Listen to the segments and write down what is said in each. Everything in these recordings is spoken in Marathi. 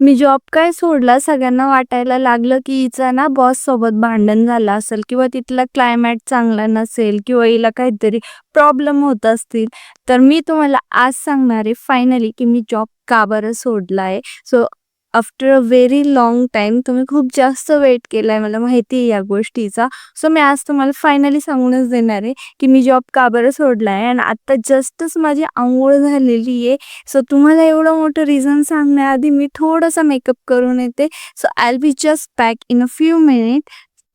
मी जॉब काय सोडला सगळ्यांना वाटायला लागलं की हिचा ना बॉस सोबत भांडण झालं असेल किंवा तिथला क्लायमॅट चांगला नसेल किंवा हिला काहीतरी प्रॉब्लेम होत असतील. तर मी तुम्हाला आज सांगणार आहे फायनली की मी जॉब का बरं सोडला आहे so after a very long time तुम्ही खूप जास्त वेट केलाय मला माहिती आहे या गोष्टीचा. सो मी आज तुम्हाला फायनली सांगूनच देणार आहे की मी जॉब का बरं सोडला आहे आणि आता जस्टच माझी आंघोळ झालेली आहे. सो तुम्हाला एवढं मोठं रिझन सांगण्याआधी मी थोडासा मेकअप करून येते. So I be just back in a few minute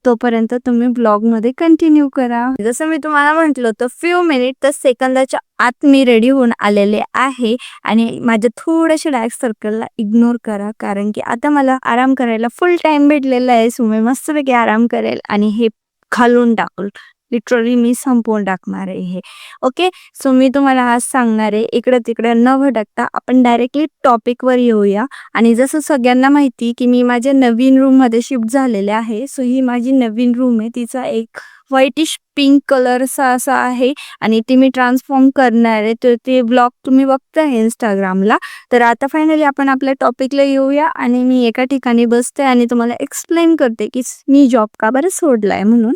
तोपर्यंत तुम्ही ब्लॉगमध्ये कंटिन्यू करा. जसं मी तुम्हाला म्हटलं होतं फ्यू मिनिट तर सेकंदाच्या आत मी रेडी होऊन आलेले आहे. आणि माझ्या थोड्याशा डार्क सर्कलला इग्नोर करा कारण की आता मला आराम करायला फुल टाइम भेटलेला आहे. सो मी मस्तपैकी आराम करेल आणि हे खालून टाकल. लिटरली मी संपवून टाकणार आहे हे. ओके सो मी तुम्हाला आज सांगणार आहे इकडं तिकडं न भटकता आपण डायरेक्टली टॉपिकवर येऊया. आणि जसं सगळ्यांना माहिती की मी माझ्या नवीन रूममध्ये शिफ्ट झालेले आहे. सो ही माझी नवीन रूम आहे. तिचा एक व्हाईटिश पिंक कलरचा असा आहे. आणि ती मी ट्रान्सफॉर्म करणार आहे. तर ते ब्लॉग तुम्ही बघताय इंस्टाग्रामला तर आता फायनली आपण आपल्या टॉपिकला येऊया. आणि मी एका ठिकाणी बसते आणि तुम्हाला एक्सप्लेन करते की मी जॉब का बरं सोडलाय म्हणून.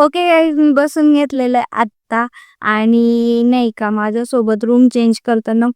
ओके guys, मी बसून घेतलेलं आहे आत्ता. आणि नाही का माझ्यासोबत रूम चेंज करताना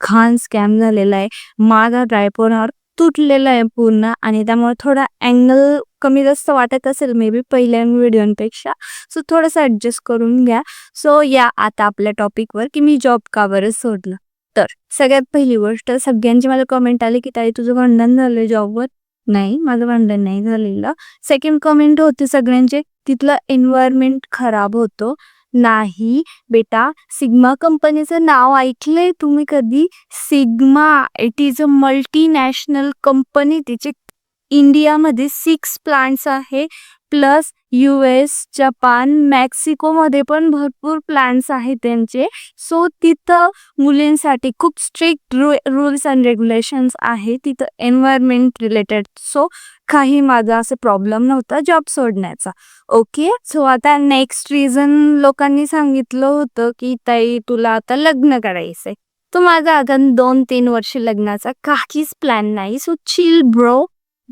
खान स्कॅम झालेला आहे. माझा ट्रायपोनर तुटलेला आहे पूर्ण. आणि त्यामुळे थोडा अँगल कमी जास्त वाटत असेल मे बी पहिल्या व्हिडिओपेक्षा. सो थोडंसं ॲडजस्ट करून घ्या. सो या आता आपल्या टॉपिकवर की मी जॉब का बरं सोडलं. तर सगळ्यात पहिली गोष्ट सगळ्यांची मला कमेंट आली की ताई तुझं भांडण झालं जॉबवर नाही माझं भांडण नाही झालेलं. सेकंड कमेंट होते सगळ्यांचे तिथलं एन्व्हायरमेंट खराब होतो. नाही बेटा सिग्मा कंपनीचं नाव ऐकलंय तुम्ही कधी? Sigma it is a multinational company तिचे इंडियामध्ये सिक्स प्लांट्स आहे. प्लस यू एस जपान मेक्सिकोमध्ये पण भरपूर प्लांट्स आहेत त्यांचे. सो तिथं मुलींसाठी खूप स्ट्रिक्ट रूल्स अँड रेग्युलेशन्स आहे. तिथं एन्व्हायरमेंट रिलेटेड सो काही माझा असं प्रॉब्लेम नव्हता जॉब सोडण्याचा. ओके सो आता नेक्स्ट रिझन लोकांनी सांगितलं होतं की ताई तुला आता लग्न करायचंय. तो माझा अगं दोन तीन वर्ष लग्नाचा काहीच प्लॅन नाही. So chill bro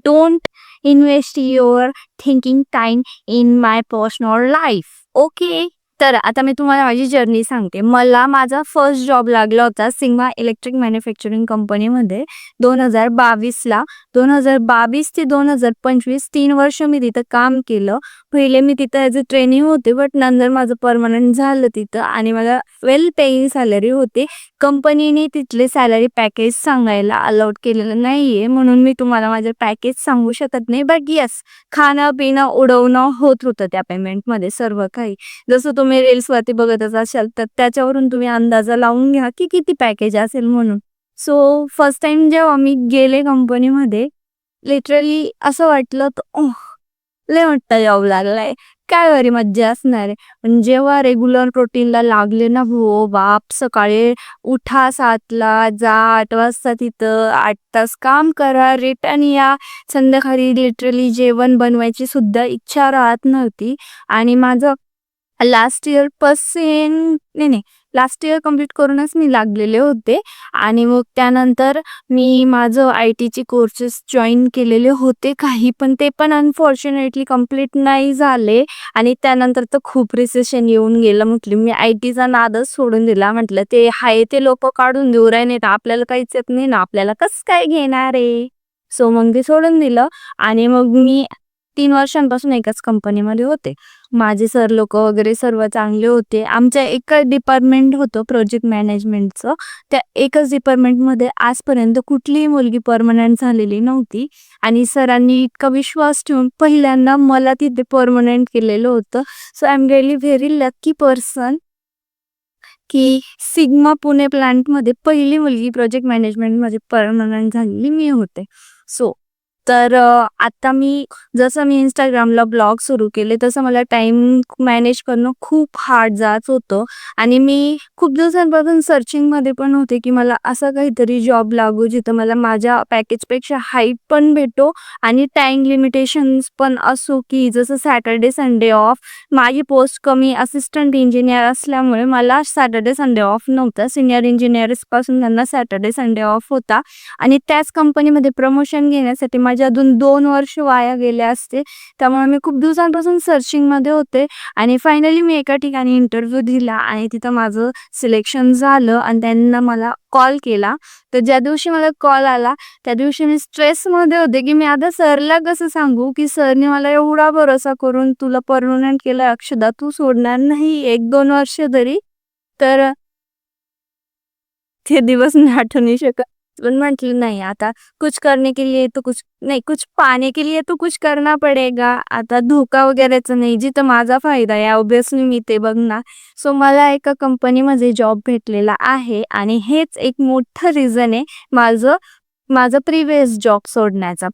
don't invest your thinking time in my personal life okay तर आता मी तुम्हाला माझी जर्नी सांगते. मला माझा फर्स्ट जॉब लागला होता सिंगमा इलेक्ट्रिक मॅन्युफॅक्चरिंग कंपनीमध्ये दोन हजार बावीसला. दोन हजार बावीस ते दोन हजार पंचवीस तीन वर्ष मी तिथं काम केलं. पहिले मी तिथं ॲज अ ट्रेनिंग होते बट नंतर माझं परमनंट झालं तिथं आणि मला वेल पेईंग सॅलरी होती. कंपनीने तिथले सॅलरी पॅकेज सांगायला अलाउड केलेलं नाहीये. म्हणून मी तुम्हाला माझं पॅकेज सांगू शकत नाही. बट येस खाणं पिणं उडवणं होत होतं त्या पेमेंटमध्ये सर्व काही. जसं तुम्ही रील्सवरती बघतच असाल तर त्याच्यावरून तुम्ही अंदाजा लावून घ्या की किती पॅकेज असेल म्हणून. सो फर्स्ट टाइम जेव्हा मी गेले कंपनीमध्ये लिटरली असं वाटलं तर लय मोठा जॉब लागलाय. काय वरी मज्जा असणार आहे. पण जेव्हा रेग्युलर प्रोटीनला लागले ना हो बाप सकाळी उठा सातला जा आठ वाजता तिथं आठ तास काम करा रिटर्न या संध्याकाळी लिटरली जेवण बनवायची सुद्धा इच्छा राहत नव्हती. आणि माझं लास्ट इयर पर्सेंट नाही नाही लास्ट इयर कंप्लीट करूनच मी लागलेले होते. आणि मग त्यानंतर मी माझं आय टीचे कोर्सेस जॉईन केलेले होते काही पण ते पण अनफॉर्च्युनेटली कंप्लीट नाही झाले. आणि त्यानंतर तर खूप रिसेशन येऊन गेलं. म्हटलं मी आय टीचा नादच सोडून दिला. म्हटलं ते हाय ते लोक काढून देऊ राही नाही तर आपल्याला काहीच येत नाही ना. आपल्याला कसं काय घेणार आहे? सो मग ते सोडून दिलं. आणि मग मी तीन वर्षांपासून एकाच कंपनीमध्ये होते. माझे सर लोक वगैरे सर्व चांगले होते. आमच्या एकच डिपार्टमेंट होतं प्रोजेक्ट मॅनेजमेंटचं त्या एकच डिपार्टमेंटमध्ये आजपर्यंत कुठलीही मुलगी परमनंट झालेली नव्हती. आणि सरांनी इतका विश्वास ठेवून पहिल्यांदा मला तिथे परमनंट केलेलं होतं. So I am really very lucky person की सिग्मा पुणे प्लांटमध्ये पहिली मुलगी प्रोजेक्ट मॅनेजमेंटमध्ये परमनंट झालेली मी होते. सो तर आता मी जसं मी इंस्टाग्रामला ब्लॉग सुरू केले तसं मला टाईम मॅनेज करणं खूप हार्ड जात होतं आणि मी खूप दिवसांपासून सर्चिंगमध्ये पण होते, की मला असा काहीतरी जॉब लागू जिथं मला माझ्या पॅकेजपेक्षा हाईट पण भेटो आणि टाईम लिमिटेशन्स पण असो, की जसं सॅटर्डे, संडे ऑफ. माझी पोस्ट कमी असिस्टंट इंजिनियर असल्यामुळे मला सॅटर्डे, संडे ऑफ नव्हता. सिनियर इंजिनियर्सपासून त्यांना सॅटर्डे, संडे ऑफ होता आणि त्याच कंपनीमध्ये प्रमोशन घेण्यासाठी माझे अजून दोन वर्ष वाया गेले असते. त्यामुळे मी खूप दिवसांपासून सर्चिंगमध्ये होते आणि फायनली मी एका ठिकाणी इंटरव्ह्यू दिला आणि तिथं माझं सिलेक्शन झालं आणि त्यांना मला कॉल केला. तर ज्या दिवशी मला कॉल आला, त्या दिवशी मी स्ट्रेसमध्ये होते, की मी आता सरला कसं सांगू, की सरने मला एवढा भरोसा करून तुला परमनंट केलं अक्षदा, तू सोडणार नाही 1-2 वर्ष तरी. तर ते दिवस मी आठवू नाही शकत. पण म्हटलं नाही आता कुछ करने के लिए तो कुछ नाही कुछ पाने के लिए तो कुछ करना पडेगा. आता धोका वगैरेचं नाही. जिथं माझा फायदा आहे ऑब्विसली मी ते बघणार. सो मला एका कंपनीमध्ये जॉब भेटलेला आहे आणि हेच एक मोठं रिझन आहे माझं माझं प्रिव्हियस जॉब सोडण्याचा.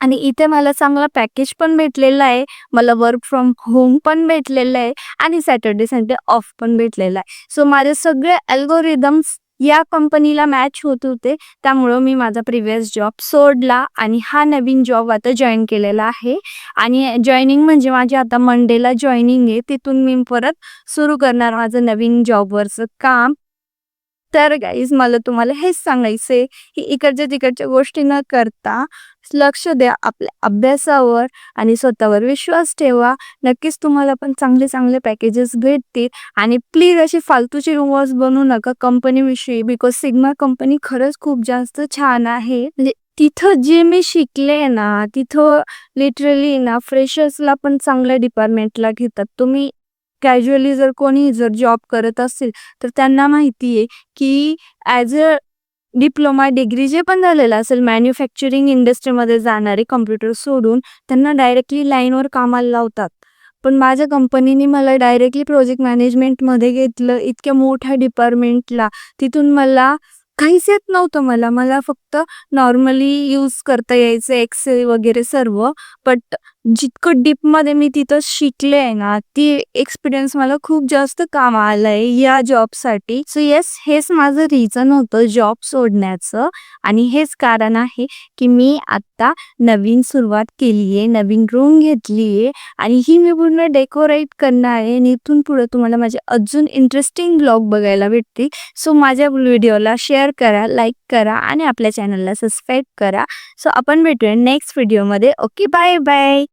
आणि इथे मला चांगला पॅकेज पण भेटलेला आहे. मला वर्क फ्रॉम होम पण भेटलेलं आहे आणि सॅटर्डे, संडे ऑफ पण भेटलेला आहे. सो माझे सगळे अल्गोरिदम्स या कंपनीला मॅच होत होते. त्यामुळं मी माझा प्रिव्हियस जॉब सोडला आणि हा नवीन जॉब आता जॉईन केलेला आहे आणि जॉईनिंग म्हणजे माझी आता मंडेला जॉईनिंग आहे. तिथून मी परत सुरू करणार माझं नवीन जॉबवरचं काम. तर गाईज मला तुम्हाला हेच सांगायचं आहे, की इकडच्या तिकडच्या गोष्टी न करता लक्ष द्या आपल्या अभ्यासावर आणि स्वतःवर विश्वास ठेवा. नक्कीच तुम्हाला पण चांगले चांगले पॅकेजेस भेटतील आणि प्लीज अशी फालतूची रुमर्स बनवू नका कंपनीविषयी बिकॉज सिग्मा कंपनी खरंच खूप जास्त छान आहे. म्हणजे तिथं जे मी शिकले ना, तिथं लिटरली ना फ्रेशर्सला पण चांगल्या डिपार्टमेंटला घेतात. तुम्ही कॅज्युअली जर कोणी जर जॉब करत असेल, तर त्यांना माहिती आहे, की ॲज अ डिप्लोमा डिग्री जे पण झालेलं असेल मॅन्युफॅक्चरिंग इंडस्ट्रीमध्ये जाणारे कम्प्युटर सोडून त्यांना डायरेक्टली लाईनवर कामाला लावतात. पण माझ्या कंपनीने मला डायरेक्टली प्रोजेक्ट मॅनेजमेंटमध्ये घेतलं इतक्या मोठ्या डिपार्टमेंटला. तिथून मला काहीच येत नव्हतं मला. मला फक्त नॉर्मली यूज करता यायचं एक्सेल वगैरे सर्व. बट जितकं डीपमध्ये मी तिथं शिकले आहे ना, ती एक्सपिरियन्स मला खूप जास्त काम आला आहे या जॉबसाठी. सो येस हेच माझं रिझन होतं जॉब सोडण्याचं आणि हेच कारण आहे, की मी आत्ता नवीन सुरुवात केली आहे. नवीन रूम घेतली आहे आणि ही मी पूर्ण डेकोरेट करणार आहे आणि इथून पुढे तुम्हाला माझे अजून इंटरेस्टिंग ब्लॉग बघायला भेटतील. सो माझ्या व्हिडिओला शेअर करा, लाईक करा आणि आपल्या चॅनलला सबस्क्राईब करा. सो आपण भेटूया नेक्स्ट व्हिडिओमध्ये. Okay bye bye.